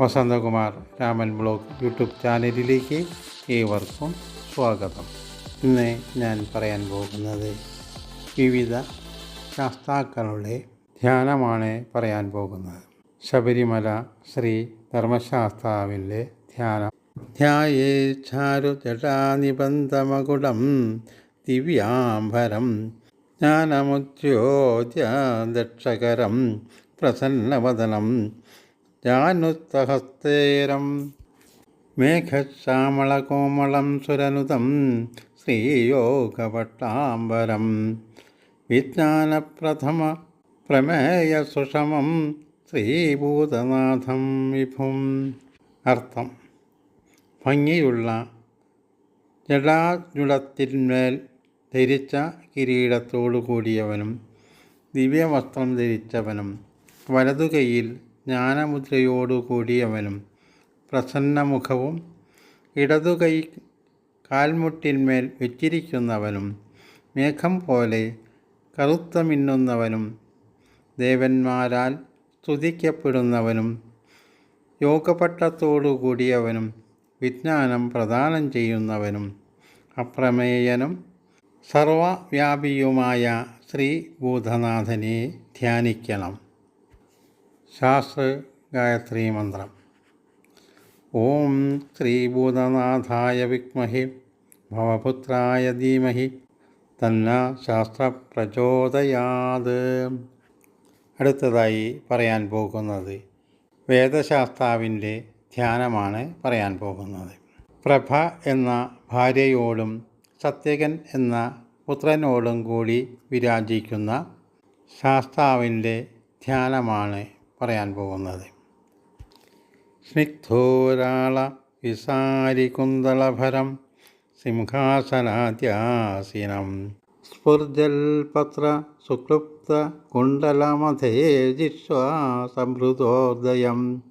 Vasanthakumar Raman blog YouTube ചാനലിലേക്ക് ഏവർക്കും സ്വാഗതം. ഇന്ന് ഞാൻ പറയാൻ പോകുന്നത് വിവിധ ശാസ്താക്കളുടെ ധ്യാനമാണ് പറയാൻ പോകുന്നത്. ശബരിമല ശ്രീ ധർമ്മശാസ്താവിന്റെ ധ്യാനം. ധ്യായേ ചാരു ജടാനിബന്ധമകുടം ദിവ്യാംബരം. ജ്ഞാനമുദ്യോദ്യ ദക്ഷകരം പ്രസന്നവദനം. ജാനുത്തഹസ്തേരം മേഘശ്യാമളകോമളം സുരനുതം ശ്രീയോഗപട്ടാംബരം വിജ്ഞാനപ്രഥമ പ്രമേയസുഷമം ശ്രീഭൂതനാഥം വിഭും. അർത്ഥം. ഭംഗിയുള്ള ജടാജുടത്തിന്മേൽ ധരിച്ച കിരീടത്തോടു കൂടിയവനും ദിവ്യവസ്ത്രം ധരിച്ചവനും വലതുകൈയിൽ ജ്ഞാനമുദ്രയോടു കൂടിയവനും പ്രസന്നമുഖവും ഇടതുകൈ കാൽമുട്ടിന്മേൽ വെച്ചിരിക്കുന്നവനും മേഘം പോലെ കറുത്ത മിന്നുന്നവനും ദേവന്മാരാൽ സ്തുതിക്കപ്പെടുന്നവനും യോഗപട്ടത്തോടുകൂടിയവനും വിജ്ഞാനം പ്രദാനം ചെയ്യുന്നവനും അപ്രമേയനും സർവവ്യാപിയുമായ ശ്രീ ഭൂതനാഥനെ ധ്യാനിക്കണം. ശാസ്ത്ര ഗായത്രി മന്ത്രം ഓം ശ്രീഭൂതനാഥായ വിക്മഹി ഭവപുത്രായ ധീമഹി തന്ന ശാസ്ത്ര പ്രചോദയാത് അടുത്തതായി പറയാൻ പോകുന്നത് വേദശാസ്താവിന്റെ ധ്യാനമാണ് പറയാൻ പോകുന്നത്. പ്രഭ എന്ന ഭാര്യയോടും സത്യകൻ എന്ന പുത്രനോടും കൂടി വിരാജിക്കുന്ന ശാസ്താവിന്റെ ധ്യാനമാണ് പറയാൻ പോകുന്നത്. സ്നിഗ്ധോരാള വിസാരികുന്തളഭരം സിംഹാസനാദ്യാസീനം. സ്ഫുർജൽപത്ര സുക്ലുപ്ത കുണ്ടലമധേ ജിഷ്വാ സംഭൃതോദയം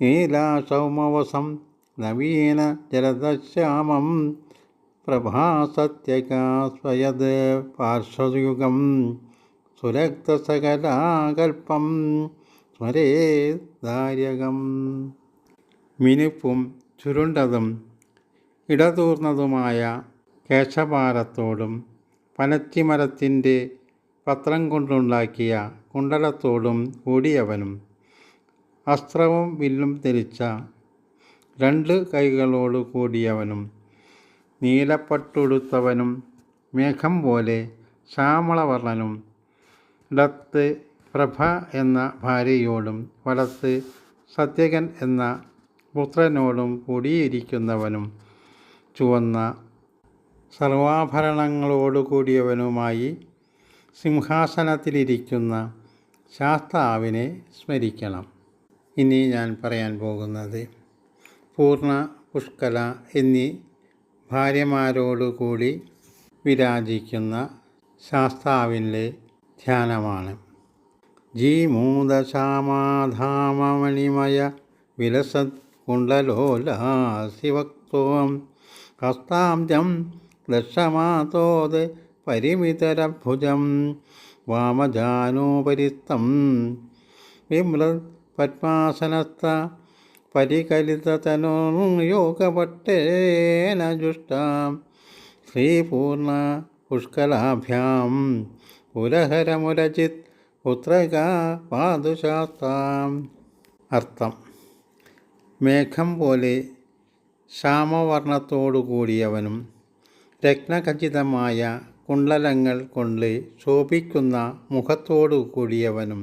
നീലാസൗമവസം നവീന ജലദശ്യാമം. പ്രഭാസത്യകാസ്വയത് പാർശ്വയുഗം. സുരക്തസകലാകൽപ്പം. സ്മരേ ദാര്യകം മിനുപ്പും ചുരുണ്ടതും ഇടതൂർന്നതുമായ കേശഭാരത്തോടും പനച്ചിമരത്തിന്റെ പത്രം കൊണ്ടുണ്ടാക്കിയ കുണ്ടലത്തോടും കൂടിയവനും അസ്ത്രവും വില്ലും ധരിച്ച രണ്ട് കൈകളോട് കൂടിയവനും നീലപ്പട്ടുടുത്തവനും മേഘം പോലെ ശ്യാമളവർണനും ഇടത്ത് പ്രഭ എന്ന ഭാര്യയോടും വലത്ത് സത്യകൻ എന്ന പുത്രനോടും കൂടിയിരിക്കുന്നവനും ചുവന്ന സർവാഭരണങ്ങളോടു കൂടിയവനുമായി സിംഹാസനത്തിലിരിക്കുന്ന ശാസ്താവിനെ സ്മരിക്കണം. ഇനി ഞാൻ പറയാൻ പോകുന്നത് പൂർണ പുഷ്കല എന്നീ ഭാര്യമാരോടുകൂടി വിരാജിക്കുന്ന ശാസ്താവിന്റെ ധ്യാനമാണ്. കുണ്ടലോലാസിവക്തോം ഹസ്താബ്ജം ദശമാതോത് പരിമിതരഭുജം വാമജാനോപരിസ്തം വിമൃത് പത്മാസനസ്ഥ പരികലിതതനോയോഗപട്ടേന ജുഷ്ടാം ശ്രീപൂർണ പുഷ്കലാഭ്യാം പുരഹരമുരചിത് പുത്രക പാതുശാസ്താം അർത്ഥം. മേഘം പോലെ ശ്യാമവർണത്തോടു കൂടിയവനും രത്നഖചിതമായ കുണ്ടലങ്ങൾ കൊണ്ട് ശോഭിക്കുന്ന മുഖത്തോടു കൂടിയവനും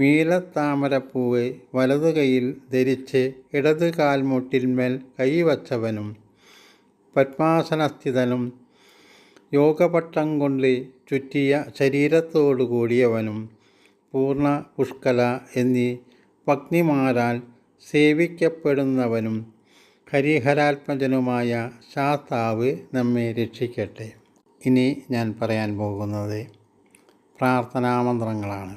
നീലത്താമരപ്പൂവ് വലതു കൈയിൽ ധരിച്ച് ഇടത് കാൽമുട്ടിന്മേൽ കൈവച്ചവനും പത്മാസനസ്ഥിതനും യോഗപട്ടം കൊണ്ട് ചുറ്റിയ ശരീരത്തോടു കൂടിയവനും പൂർണ പുഷ്കല എന്നീ പത്നിമാരാൽ സേവിക്കപ്പെടുന്നവനും ഹരിഹരാത്മജനുമായ ശാസ്താവ് നമ്മെ രക്ഷിക്കട്ടെ. ഇനി ഞാൻ പറയാൻ പോകുന്നത് പ്രാർത്ഥനാമന്ത്രങ്ങളാണ്.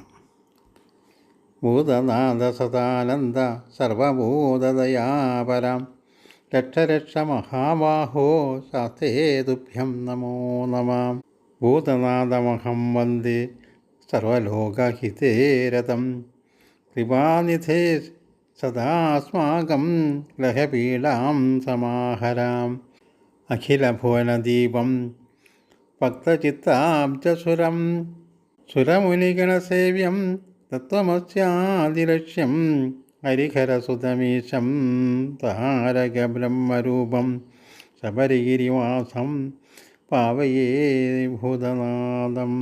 ഭൂതനാഥ സദാനന്ദ സർവഭൂതദയാപരം രക്ഷരക്ഷ മഹാബാഹോ ശാസ്തേതുഭ്യം നമോ നമ. ഭൂതനാഥമഹം വന്ദേ സർവലോകഹിതേ രഥം കൃപാനിധേ സദാസ്മാകം ഗ്രഹപീഡാം സമാഹരാം. അഖിലഭുവനദീപം ഭക്തചിത്താബ്ജസുരം സുരമുനിഗണസേവ്യം തത്വമസ്യാതിലക്ഷ്യം ഹരിഹരസുതമീശം താരകബ്രഹ്മരൂപം ശബരിഗിരിവാസം പാവയേ ഭൂതനാദം